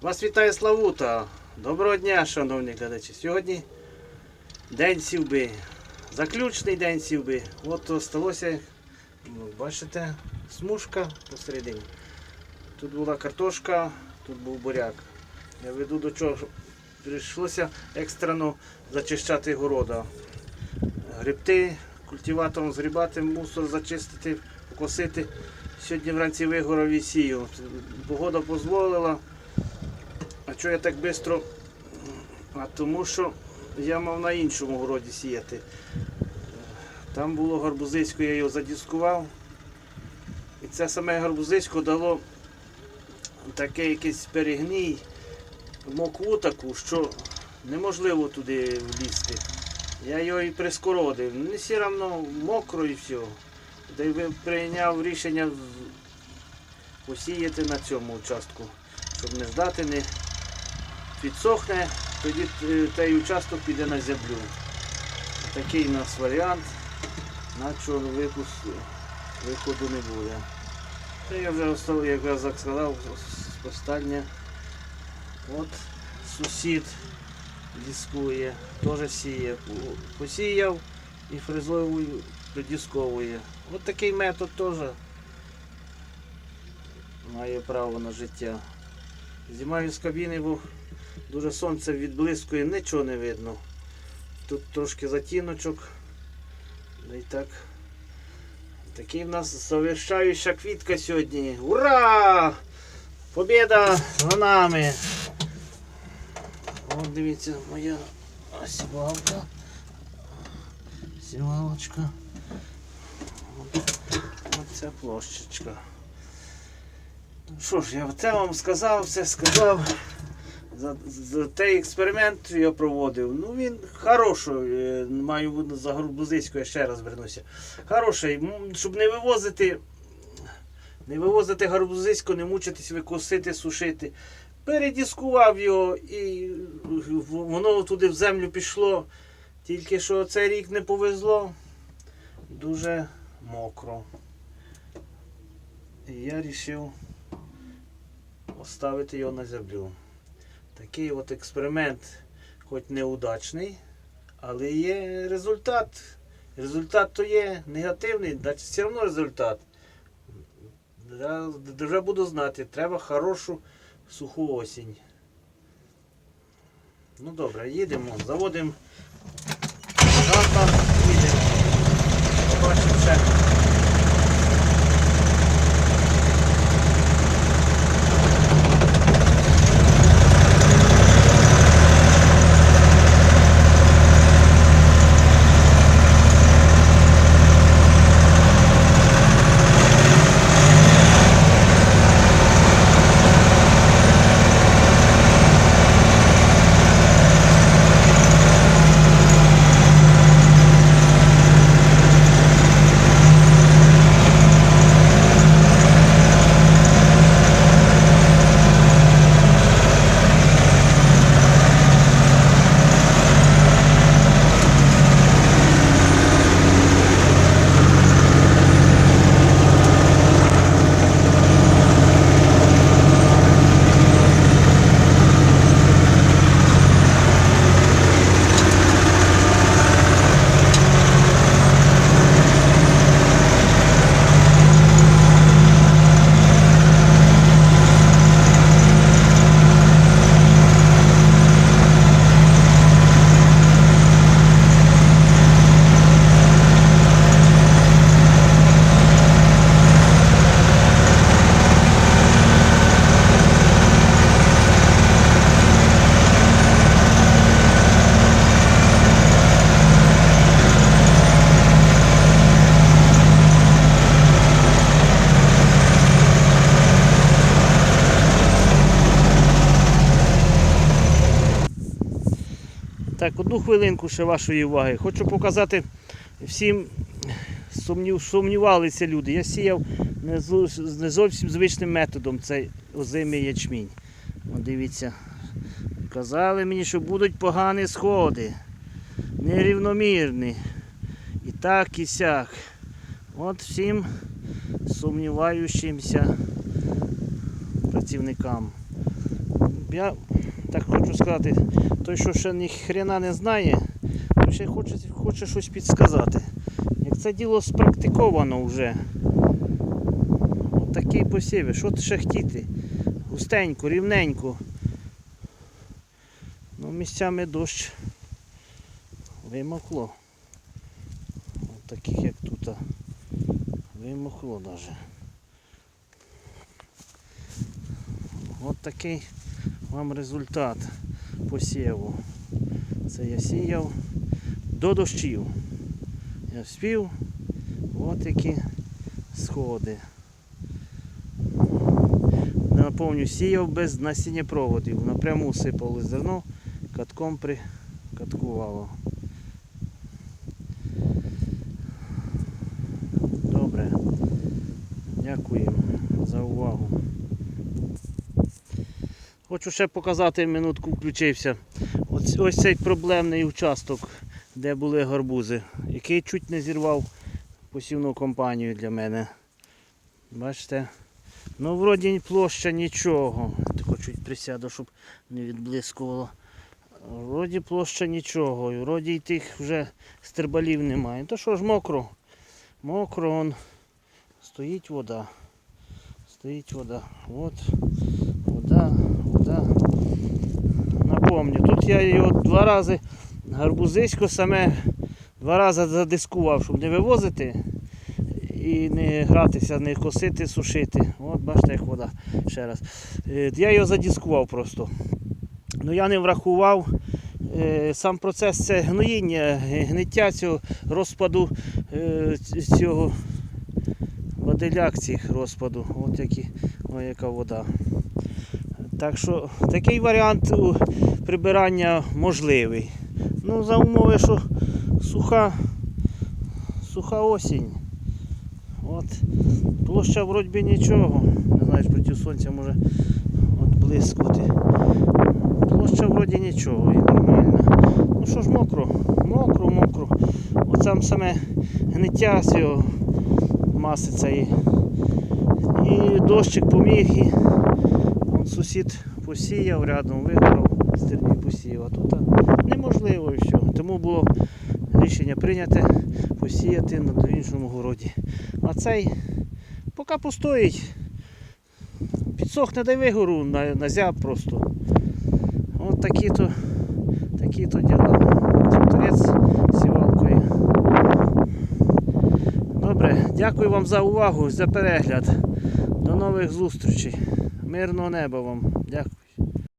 Вас вітає Славута. Доброго дня, шановні глядачі. Сьогодні день сівби. Заключний день сівби. От осталося, ну, бачите, смужка посередині. Тут була картошка, тут був буряк. Я веду до чого. Прийшлося екстрено зачищати города. Грибти, культиватором згрібати, мусор зачистити, покосити. Сьогодні вранці вигорав і сію. Погода дозволила. Чого я так швидко? А тому що я мав на іншому городі сіяти. Там було гарбузисько, я його задіскував. І це саме гарбузисько дало такий якийсь перегній, мокву таку, що неможливо туди влізти. Я його і прискородив. Не все одно мокро і все. Та й прийняв рішення посіяти на цьому участку, щоб не ждати, не підсохне, тоді е, той участок піде на землю. Такий у нас варіант, наче випуск, виходу не буде. Та я вже остав, як я сказав, остання. От сусід дискує, теж сіє. Посіяв і фрезовую придісковує. От такий метод теж має право на життя. Знімаю з кабіни, бо дуже сонце відблискує, нічого не видно. Тут трошки затіночок. Да і так. Такий в нас завершаюча квітка сьогодні. Ура! Побіда за нами! От дивіться, моя сівалка. Сівалочка. Оця площечка. Ну Що ж, я це вам сказав, все сказав. За, за той експеримент я проводив. Ну він хороший, е, маю за Горбузиську, я ще раз вернуся. Хороший, щоб не вивозити, не вивозити гарбузисько, не мучитись, викосити, сушити. Передіскував його і воно туди в землю пішло. Тільки що цей рік не повезло. Дуже мокро. І я вирішив оставити його на землю. Такий от експеримент, хоч неудачний, але є результат. Результат то є негативний, значить все одно результат. Я вже буду знати, треба хорошу суху осінь. Ну добре, їдемо, заводимо. Побачимо Так, одну хвилинку ще вашої уваги. Хочу показати всім сумнів, сумнівалися люди. Я сіяв не, зо- не зовсім звичним методом цей озимий ячмінь. От дивіться. Казали мені, що будуть погані сходи, нерівномірні. І так, і сяк. От всім сумніваючимся працівникам. я так хочу сказати, той, що ще ні хрена не знає, то ще хоче, хоче щось підсказати. Як це діло спрактиковано вже. От такий посів. Що ще хотіти? Густенько, рівненько. Ну, місцями дощ вимокло. От таких як тут. Вимокло навіть. От такий вам результат посіву. Це я сіяв до дощів. Я спів, от які сходи. Наповню сіяв без насіннєпроводів. Напряму сипали зерно, катком прикаткувало. Добре. Дякую за увагу. Хочу ще показати, минутку включився. Ось, ось цей проблемний участок, де були гарбузи, який чуть не зірвав посівну компанію для мене. Бачите? Ну, вроді площа нічого. Тако чуть присяду, щоб не відблискувало. Вроді площа нічого. І вроді й тих вже стербалів немає. То що ж мокро? Мокро, он стоїть вода. Стоїть вода. От вода, вода. Напомню, тут я його два рази гарбузисько саме два рази задискував, щоб не вивозити і не гратися, не косити, сушити. От бачите, як вода. Ще раз. Е, Я його задискував просто. Ну я не врахував. е, Сам процес це гноїння, гниття цього розпаду е, цього баделяк цих розпаду. От які, о, яка вода. Так що такий варіант прибирання можливий. Ну, за умови, що суха, суха осінь. От. Площа вроді нічого. Не знаю, проти сонця може от. Площа вроді нічого і нормальна. Ну що ж мокро, мокро, мокро. От сам саме гниття цього маси цієї. І дощик поміг і сусід посіяв рядом, вигорав, стерні посіяв. А тут неможливо і все. Тому було рішення прийняте посіяти на іншому городі. А цей поки постоїть, підсохне дай вигору на, на зяб просто. От такі то, такі то діла. Сівалкою. Добре, дякую вам за увагу, за перегляд. До нових зустрічей. Мирного неба вам. Дякую.